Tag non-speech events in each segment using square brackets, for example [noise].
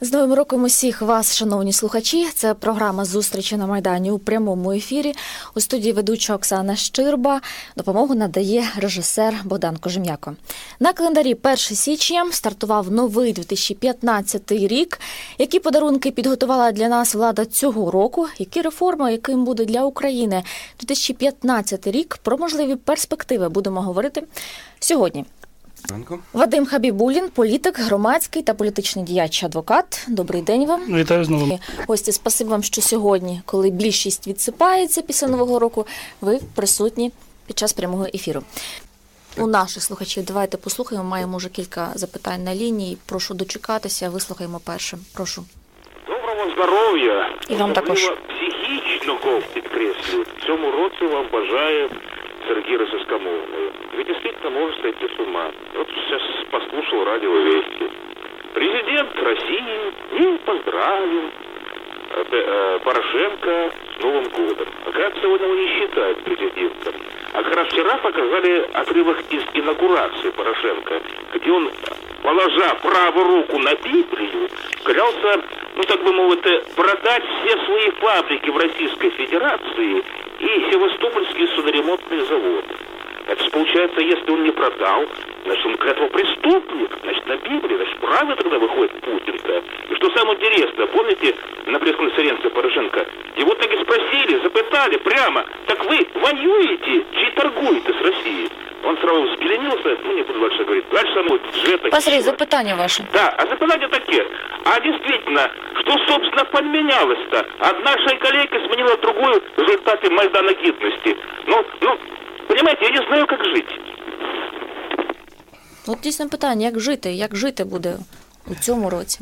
З новим роком усіх вас, шановні слухачі. Це програма зустрічі на майдані у прямому ефірі. У студії ведуча Оксана Щирба. Допомогу надає режисер Богдан Кожем'яко. На календарі 1 січня стартував новий 2015 рік. Які подарунки підготувала для нас влада цього року? Які реформи, яким буде для України 2015 рік? Про можливі перспективи будемо говорити сьогодні. Ранку. Вадим Хабібулін, політик, громадський та політичний діяч, адвокат. Добрий день вам. Вітаю знову. Гості, спасибі вам, що сьогодні, коли більшість відсипається після нового року, ви присутні під час прямого ефіру. У наших слухачів давайте послухаємо. Маємо вже кілька запитань на лінії. Прошу дочекатися. Вислухаємо першим. Прошу. Доброго здоров'я! І вам також. Психічного підкреслюю. В цьому році вам бажає Сергій Росискомовний. Вы действительно можете сойти с ума. Вот сейчас послушал радио Вести. Президент России не поздравил э, э, Порошенко с Новым годом. Оказывается, сегодня его не считают президентом. А как раз вчера показали отрывок из инаугурации Порошенко, где он, положа правую руку на Библию, клялся, ну так бы мовити, продать все свои фабрики в Российской Федерации и Севастопольский судоремонтный завод. Это же получается, если он не продал, значит, он к этому преступник, значит, на Библии, значит, правый тогда выходит Путин-то. И что самое интересное, помните, на пресс-конференции Порошенко, его так и спросили, запытали прямо, так вы воюете, чи торгуете с Россией? Сразу взбеленился, ну, не буду дальше говорить, дальше ну, жета Пан Сергій, запитання ваше. Да, а запитание такие. А действительно, что, собственно, поменялось-то? Одна шайка-лейка сменила другую в результате Майдана гидности. Ну, ну, понимаете, я не знаю, как жить. От дійсно питання: як жити? Як жити буде у цьому році?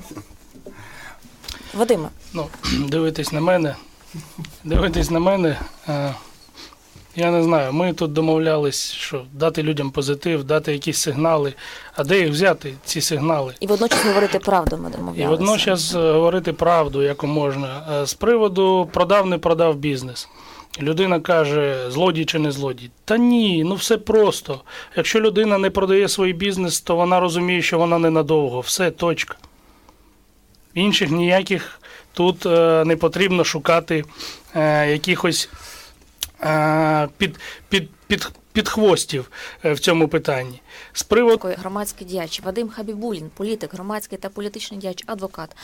Вадиме, Ну, [clears throat] дивитись на мене. Дивитись на мене. Е, я не знаю. Ми тут домовлялись, що дати людям позитив, дати якісь сигнали. А де їх взяти, ці сигнали? і водночас говорити правду ми І водночас е, говорити правду, яку можна. Е, З приводу продав, не продав бізнес. Людина каже, злодій чи не злодій. Та ні, ну все просто. Якщо людина не продає свій бізнес, то вона розуміє, що вона ненадовго. Все, точка. Інших ніяких тут е, не потрібно шукати якихось під, під, під, підхвостів е, в цьому питанні. З приводу Громадський діяч Вадим Хабібулін, політик, громадський та політичний діяч, адвокат.